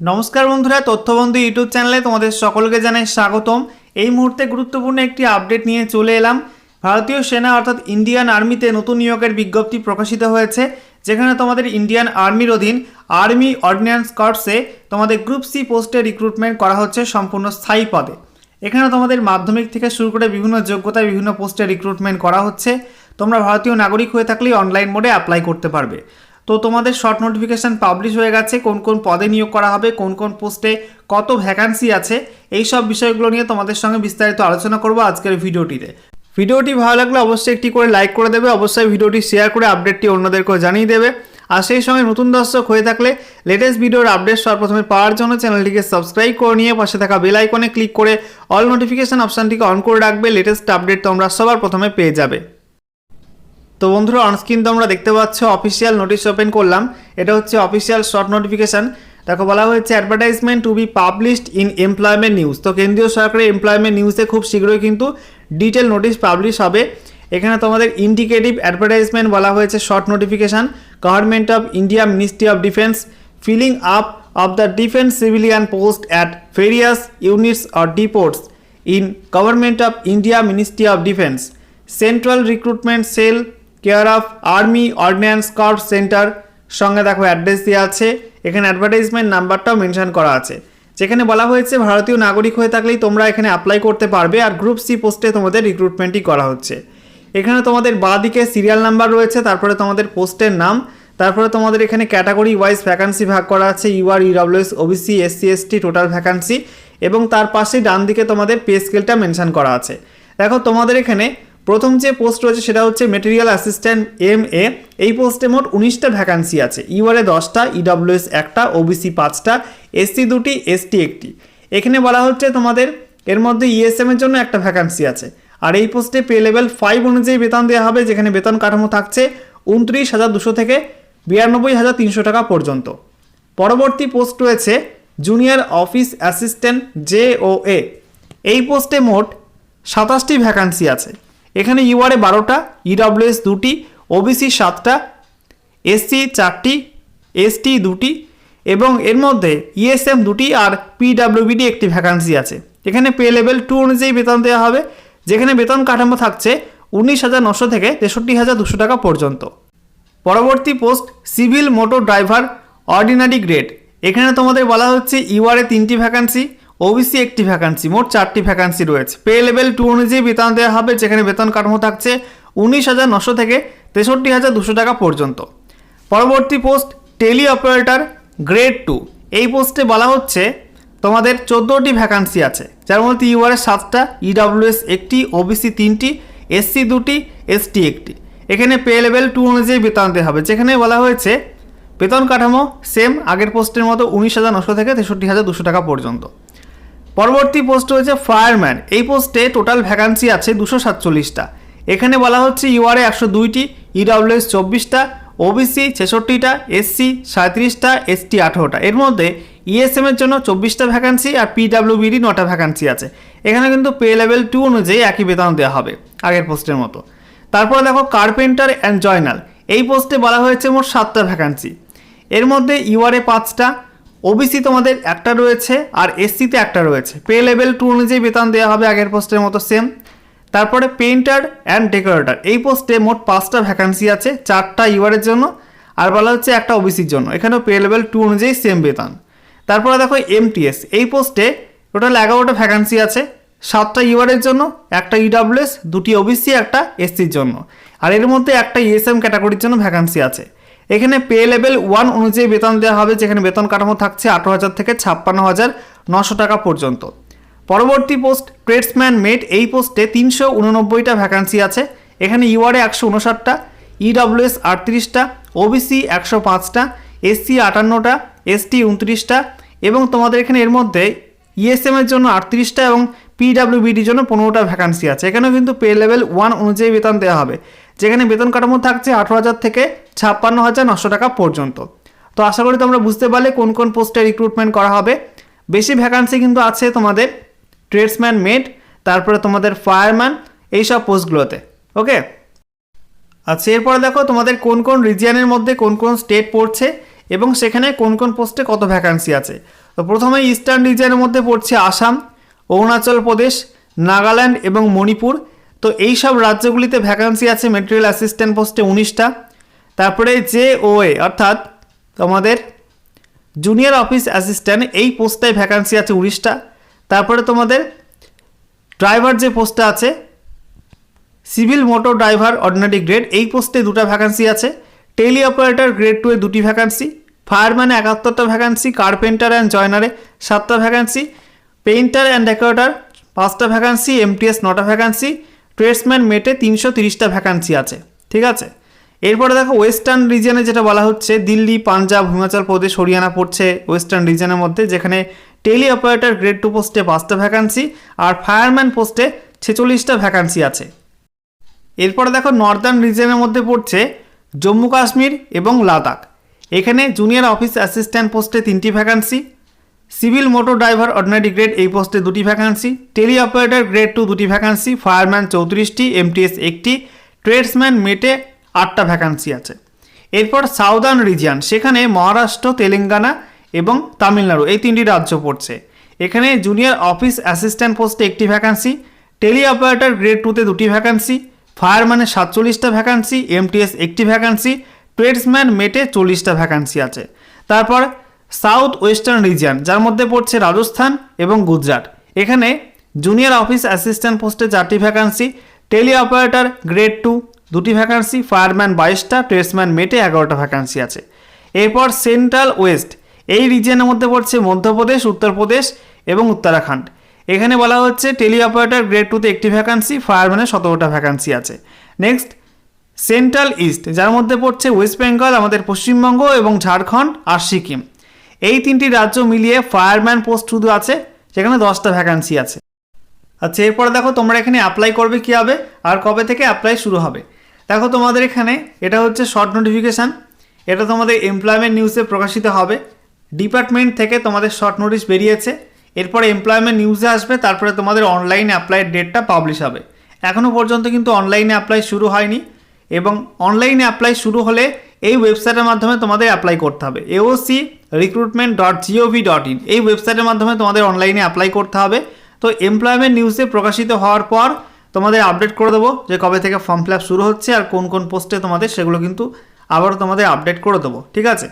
নমস্কার বন্ধুরা, তথ্যবন্ধু ইউটিউব চ্যানেলে তোমাদের সকলকে জানাই স্বাগতম। এই মুহূর্তে গুরুত্বপূর্ণ একটি আপডেট নিয়ে চলে এলাম। ভারতীয় সেনা অর্থাৎ ইন্ডিয়ান আর্মিতে নতুন নিয়োগের বিজ্ঞপ্তি প্রকাশিত হয়েছে, যেখানে তোমাদের ইন্ডিয়ান আর্মির অধীন আর্মি অর্ডিন্যান্স কর্পসে তোমাদের গ্রুপ সি পোস্টে রিক্রুটমেন্ট করা হচ্ছে সম্পূর্ণ স্থায়ী পদে। এখানে তোমাদের মাধ্যমিক থেকে শুরু করে বিভিন্ন যোগ্যতায় বিভিন্ন পোস্টে রিক্রুটমেন্ট করা হচ্ছে। তোমরা ভারতীয় নাগরিক হয়ে থাকলেই অনলাইন মোডে অ্যাপ্লাই করতে পারবে। তো তোমাদের শর্ট নোটিফিকেশান পাবলিশ হয়ে গেছে, কোন কোন পদে নিয়োগ করা হবে, কোন কোন পোস্টে কত ভ্যাকান্সি আছে, এই সব বিষয়গুলো নিয়ে তোমাদের সঙ্গে বিস্তারিত আলোচনা করব আজকের ভিডিওটিতে। ভিডিওটি ভালো লাগলে অবশ্যই একটি করে লাইক করে দেবে, অবশ্যই ভিডিওটি শেয়ার করে আপডেটটি অন্যদেরকেও জানিয়ে দেবে। আর সেই সঙ্গে নতুন দর্শক হয়ে থাকলে লেটেস্ট ভিডিওর আপডেট সর্বপ্রথমে পাওয়ার জন্য চ্যানেলটিকে সাবস্ক্রাইব করে নিয়ে পাশে থাকা বেল আইকনে ক্লিক করে অল নোটিফিকেশান অপশানটিকে অন করে রাখবে লেটেস্ট আপডেট তোমরা সবার প্রথমে পেয়ে যাবে। তো বন্ধুরা অনস্ক্রিন তোমরা দেখতে পাচ্ছ অফিসিয়াল নোটিশ ওপেন করলাম। এটা হচ্ছে অফিসিয়াল শর্ট নোটিফিকেশান দেখো, বলা হয়েছে advertisement to be published in employment news তো কেন্দ্রীয় সরকারের এমপ্লয়মেন্ট নিউজে খুব শীঘ্রই কিন্তু ডিটেল নোটিশ পাবলিশ হবে। এখানে তোমাদের ইন্ডিকেটিভ অ্যাডভার্টাইজমেন্ট বলা হয়েছে short notification Government of India Ministry of Defence filling up of the defence civilian post at various units or depots in Government of India Ministry of Defence Central Recruitment Cell care of Army Ordnance Corps Centre সঙ্গে দেখো address দেওয়া আছে। এখানে advertisement নাম্বারটাও mention করা আছে। যেখানে বলা হয়েছে, ভারতীয় নাগরিক হয়ে থাকলেই তোমরা এখানে অ্যাপ্লাই করতে পারবে আর গ্রুপ সি পোস্টে তোমাদের রিক্রুটমেন্টই করা হচ্ছে। এখানে তোমাদের দিকে সিরিয়াল নাম্বার রয়েছে, তারপরে তোমাদের পোস্টের নাম, তারপরে তোমাদের এখানে ক্যাটাগরি ওয়াইজ ভ্যাকান্সি ভাগ করা আছে UR EWS OBC SC ST total vacancy এবং তার পাশে ডান দিকে তোমাদের পে স্কেলটা মেনশন করা আছে। দেখো তোমাদের এখানে প্রথম যে পোস্ট রয়েছে সেটা হচ্ছে মেটেরিয়াল অ্যাসিস্ট্যান্ট এম এ এই পোস্টে মোট উনিশটা ভ্যাকান্সি আছে। ইউআরএ দশটা ইডব্লিউএস একটা ওবিসি পাঁচটা এসসি দুটি এসটি একটি। এখানে বলা হচ্ছে তোমাদের এর মধ্যে ইএসএম এর জন্য একটা ভ্যাকান্সি আছে। আর এই পোস্টে পে লেভেল ফাইভ অনুযায়ী বেতন দেওয়া হবে, যেখানে বেতন কাঠামো থাকছে উনত্রিশ হাজার দুশো থেকে বিরানব্বই হাজার তিনশো টাকা পর্যন্ত। পরবর্তী পোস্ট রয়েছে junior office assistant J O A এই পোস্টে মোট সাতাশটি ভ্যাকান্সি আছে। এখানে ইউআরএ বারোটা ইডব্লিউএস দুটি ওবিসি সাতটা এসসি চারটি এসটি দুটি এবং এর মধ্যে ইএসএম দুটি আর পিডাব্লিউবিডি একটি ভ্যাকান্সি আছে। এখানে পে লেভেল টু অনুযায়ী বেতন দেওয়া হবে, যেখানে বেতন কাঠামো থাকছে উনিশ হাজার নশো থেকে তেষট্টি হাজার দুশো টাকা পর্যন্ত। পরবর্তী post civil motor driver ordinary grade এখানে তোমাদের বলা হচ্ছে ইউআরএ তিনটি ভ্যাকান্সি ওবিসি একটি ভ্যাকান্সি মোট চারটি ভ্যাকান্সি রয়েছে। পে লেভেল টু অনুযায়ী বেতন দেওয়া হবে, যেখানে বেতন কাঠামো থাকছে উনিশ হাজার নশো থেকে তেষট্টি হাজার দুশো টাকা পর্যন্ত। পরবর্তী post tele operator grade two এই পোস্টে বলা হচ্ছে, তোমাদের চোদ্দোটি ভ্যাকান্সি আছে, যার মধ্যে ইউআরএস সাতটা ইডব্লিউএস একটি ওবিসি তিনটি এসসি দুটি এসটি একটি। এখানে পে লেভেল টু অনুযায়ী বেতন দেওয়া হবে, যেখানে বলা হয়েছে, বেতন কাঠামো সেম আগের পোস্টের মতো উনিশ হাজার নশো থেকে তেষট্টি হাজার দুশো টাকা পর্যন্ত। পরবর্তী পোস্ট হচ্ছে ফায়ারম্যান এই পোস্টে টোটাল ভ্যাকান্সি আছে দুশো সাতচল্লিশটা। এখানে বলা হচ্ছে ইউআরএ একশো দুইটি ইডব্লিউএস চব্বিশটা ওবিসি ছেষট্টিটা এসসি সাঁত্রিশটা এসটি আঠেরোটা। এর মধ্যে ইএসএম এর জন্য চব্বিশটা ভ্যাকান্সি আর পিডাব্লিউবিডি নটা ভ্যাকান্সি আছে। এখানে কিন্তু পে লেভেল টু অনুযায়ী একই বেতন দেওয়া হবে আগের পোস্টের মতো। তারপর দেখো কার্পেন্টার অ্যান্ড জয়নাল এই পোস্টে বলা হয়েছে মোট সাতটা ভ্যাকান্সি এর মধ্যে ইউআরএ পাঁচটা ওবিসি তোমাদের একটা রয়েছে আর এসসিতে একটা রয়েছে। পে লেভেল টু অনুযায়ী বেতন দেওয়া হবে আগের পোস্টের মতো সেম তারপরে পেইন্টার অ্যান্ড ডেকোরেটর এই পোস্টে মোট পাঁচটা ভ্যাকান্সি আছে, চারটা ইউআরের জন্য, আর বলা হচ্ছে একটা ওবিসির জন্য। এখানেও পে লেভেল টু অনুযায়ী সেম বেতন। তারপরে দেখো এমটিএস এই পোস্টে টোটাল এগারোটা ভ্যাকান্সি আছে, সাতটা ইউআরের জন্য, একটা ইডাব্লিউএস দুটি ওবিসি একটা এসসির জন্য। আর এর মধ্যে একটা ইএসএম ক্যাটাগরির জন্য ভ্যাকান্সি আছে। এখানে পে লেভেল ওয়ান অনুযায়ী বেতন দেওয়া হবে, যেখানে বেতন কাঠামো থাকছে আঠারো হাজার থেকে ছাপ্পান্ন হাজার নশো টাকা পর্যন্ত। পরবর্তী পোস্ট ট্রেডসম্যান মেট এই পোস্টে তিনশো উননব্বইটা ভ্যাকান্সি আছে। এখানে ইউআরএ একশো উনষাটটা ইডব্লিউএস আটত্রিশটা ওবিসি একশো পাঁচটা এসসি আটান্নটা এসটি উনত্রিশটা এবং তোমাদের এখানে এর মধ্যে ইএসএম এর জন্য আটত্রিশটা এবং পিডাব্লিউবিডির জন্য পনেরোটা ভ্যাকান্সি আছে। এখানেও কিন্তু পে লেভেল ওয়ান অনুযায়ী বেতন দেওয়া হবে। যেখানে বেতন কাঠামো থাকছে আঠারো হাজার থেকে ছাপ্পান্ন হাজার নশো টাকা পর্যন্ত। তো আশা করি তোমরা বুঝতে পারলে কোন কোন পোস্টে রিক্রুটমেন্ট করা হবে। বেশি ভ্যাকান্সি কিন্তু আছে তোমাদের ট্রেডসম্যান মেড তারপরে তোমাদের ফায়ারম্যান এইসব পোস্টগুলোতে। ওকে? আচ্ছা এরপরে দেখো তোমাদের কোন কোন রিজিয়নের মধ্যে কোন কোন স্টেট পড়ছে এবং সেখানে কোন কোন পোস্টে কত ভ্যাকান্সি আছে। তো প্রথমে ইস্টার্ন রিজিয়নের মধ্যে পড়ছে আসাম, অরুণাচল প্রদেশ, নাগাল্যান্ড এবং মণিপুর। তো এই সব রাজ্যগুলিতে ভ্যাকান্সি আছে মেটেরিয়াল অ্যাসিস্ট্যান্ট পোস্টে উনিশটা। তারপরে জে ও এ অর্থাৎ তোমাদের জুনিয়র অফিস অ্যাসিস্ট্যান্ট এই পোস্টটায় ভ্যাকান্সি আছে উনিশটা। তারপরে তোমাদের ড্রাইভার যে পোস্টটা আছে civil motor driver ordinary grade এই পোস্টে দুটো ভ্যাকান্সি আছে। টেলি অপারেটর গ্রেড টু এ দুটি ভ্যাকান্সি ফায়ারম্যানে একাত্তরটা ভ্যাকান্সি কার্পেন্টার অ্যান্ড জয়নারে সাতটা ভ্যাকান্সি পেইন্টার অ্যান্ড ডেকোরেটর পাঁচটা ভ্যাকান্সি এমটিএস নটা ভ্যাকান্সি ট্রেডসম্যান মেটে তিনশো তিরিশটা ভ্যাকান্সি আছে, ঠিক আছে? এরপরে দেখো ওয়েস্টার্ন রিজিয়নে যেটা বলা হচ্ছে, দিল্লি, পাঞ্জাব, হিমাচল প্রদেশ, হরিয়ানা পড়ছে ওয়েস্টার্ন রিজিয়নের মধ্যে, যেখানে টেলি অপারেটর গ্রেড টু পোস্টে পাঁচটা ভ্যাকান্সি আর ফায়ারম্যান পোস্টে ছেচল্লিশটা ভ্যাকান্সি আছে। এরপরে দেখো নর্দার্ন রিজিয়নের মধ্যে পড়ছে জম্মু কাশ্মীর এবং লাদাখ এখানে জুনিয়র অফিস অ্যাসিস্ট্যান্ট পোস্টে তিনটি vacancy civil motor driver ordinary grade এই পোস্টে দুটি vacancy tele operator grade two দুটি ভ্যাকান্সি ফায়ারম্যান চৌত্রিশটি এমটিএস একটি ট্রেডসম্যান মেটে আটটা ভ্যাকান্সি আছে। এরপর সাউদার্ন রিজিয়ান সেখানে মহারাষ্ট্র, তেলেঙ্গানা এবং তামিলনাড়ু এই তিনটি রাজ্য পড়ছে। এখানে জুনিয়র অফিস অ্যাসিস্ট্যান্ট পোস্টে একটি ভ্যাকান্সি টেলি অপারেটর গ্রেড টুতে দুটি ভ্যাকান্সি ফায়ারম্যানে সাতচল্লিশটা ভ্যাকান্সি এমটিএস একটি ভ্যাকান্সি ট্রেডসম্যান মেটে চল্লিশটা ভ্যাকান্সি আছে। তারপর সাউথ ওয়েস্টার্ন রিজিয়ন, যার মধ্যে পড়ছে রাজস্থান এবং গুজরাট। এখানে জুনিয়র অফিস অ্যাসিস্ট্যান্ট পোস্টে চারটি vacancy tele operator grade two দুটি ভ্যাকান্সি ফায়ারম্যান বাইশটা ট্রেডসম্যান মেটে এগারোটা ভ্যাকান্সি আছে। এরপর সেন্ট্রাল ওয়েস্ট এই রিজিয়নের মধ্যে পড়ছে মধ্যপ্রদেশ, উত্তরপ্রদেশ এবং উত্তরাখণ্ড। এখানে বলা হচ্ছে টেলি অপারেটর গ্রেড টুতে একটি ভ্যাকান্সি ফায়ারম্যানের সতেরোটা ভ্যাকান্সি আছে। নেক্সট সেন্ট্রাল ইস্ট যার মধ্যে পড়ছে ওয়েস্ট বেঙ্গল আমাদের পশ্চিমবঙ্গ এবং ঝাড়খণ্ড আর সিকিম। এই তিনটি রাজ্য মিলিয়ে ফায়ারম্যান পোস্ট শুধু আছে সেখানে দশটা ভ্যাকান্সি আছে। আচ্ছা এরপরে দেখো তোমরা এখানে অ্যাপ্লাই করবে কী হবে আর কবে থেকে অ্যাপ্লাই শুরু হবে। দেখো তোমাদের এখানে এটা হচ্ছে শর্ট নোটিফিকেশান এটা তোমাদের এমপ্লয়মেন্ট নিউজে প্রকাশিত হবে। ডিপার্টমেন্ট থেকে তোমাদের শর্ট নোটিশ বেরিয়েছে, এরপরে এমপ্লয়মেন্ট নিউজে আসবে, তারপরে তোমাদের অনলাইন অ্যাপ্লাইয়ের ডেটটা পাবলিশ হবে। এখনও পর্যন্ত কিন্তু অনলাইনে অ্যাপ্লাই শুরু হয়নি। এবং অনলাইনে অ্যাপ্লাই শুরু হলে এই ওয়েবসাইটের মাধ্যমে তোমাদের অ্যাপ্লাই করতে হবে। AOC recruitment dot GOV dot in এই ওয়েবসাইটের মাধ্যমে তোমাদের অনলাইনে অ্যাপ্লাই করতে হবে। তো এমপ্লয়মেন্ট নিউজে প্রকাশিত হওয়ার পর তোমাদের আপডেট করে দেবো যে কবে থেকে ফর্ম ফিল শুরু হচ্ছে আর কোন কোন পোস্টে তোমাদের সেগুলো কিন্তু আবারও তোমাদের আপডেট করে দেবো। ঠিক আছে?